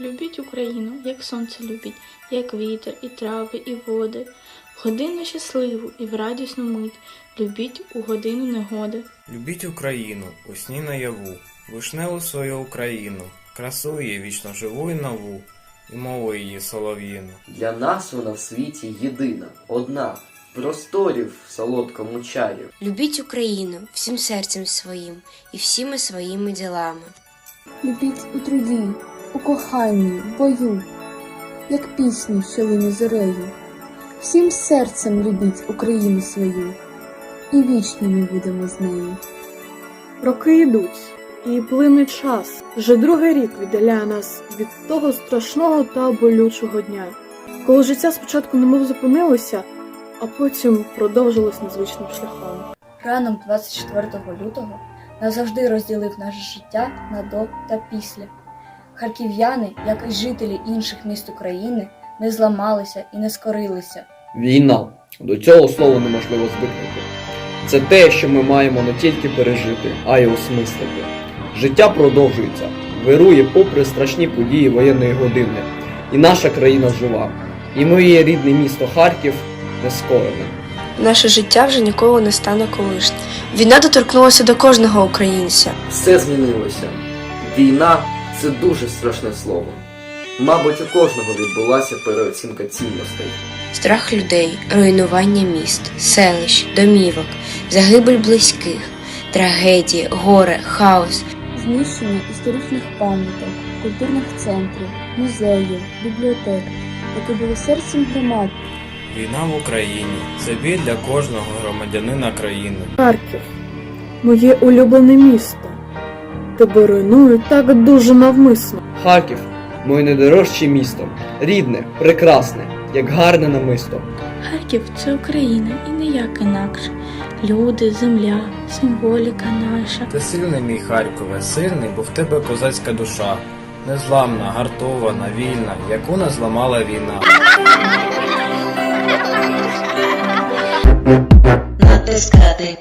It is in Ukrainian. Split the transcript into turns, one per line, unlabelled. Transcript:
Любіть Україну, як сонце любіть, як вітер, і трави, і води. В годину щасливу і в радісну мить. Любіть у годину негоди.
Любіть Україну, у сні наяву, вишневу свою Україну, красу її вічно живу і нову, і мову її солов'їну.
Для нас вона в світі єдина, одна, в просторі в солодкому чаю.
Любіть Україну всім серцем своїм і всіми своїми ділами.
Любіть у труді, у коханні, в бою, як пісню, що лине зорею. Всім серцем любіть Україну свою, і вічні ми будемо з нею.
Роки йдуть, і плине час. Вже другий рік віддаляє нас від того страшного та болючого дня, коли життя спочатку немов зупинилося, а потім продовжилось незвичним шляхом.
Ранок 24 лютого назавжди розділив наше життя на до та після. Харків'яни, як і жителі інших міст України, не зламалися і не скорилися.
Війна. До цього слова неможливо звикнути. Це те, що ми маємо не тільки пережити, а й осмислити. Життя продовжується, вирує попри страшні події воєнної години. І наша країна жива. І моє рідне місто Харків не скорене.
Наше життя вже ніколи не стане колишнім. Війна доторкнулася до кожного українця.
Все змінилося. Війна це дуже страшне слово. Мабуть, у кожного відбулася переоцінка цінностей.
Страх людей, руйнування міст, селищ, домівок, загибель близьких, трагедії, горе, хаос.
Знищення історичних пам'яток, культурних центрів, музеїв, бібліотек, які були серцем громад
Війна в Україні це біль для кожного громадянина країни.
Харків, моє улюблене місто. Тебе руйнують так дуже навмисно.
Харків моє найдорожче місто. Рідне, прекрасне, як гарне намисто.
Харків це Україна і ніяк інакше. Люди, земля, символіка наша.
Ти сильний, мій Харкове, сильний, бо в тебе козацька душа. Незламна, гартована, вільна, яку не зламала війна.
натискати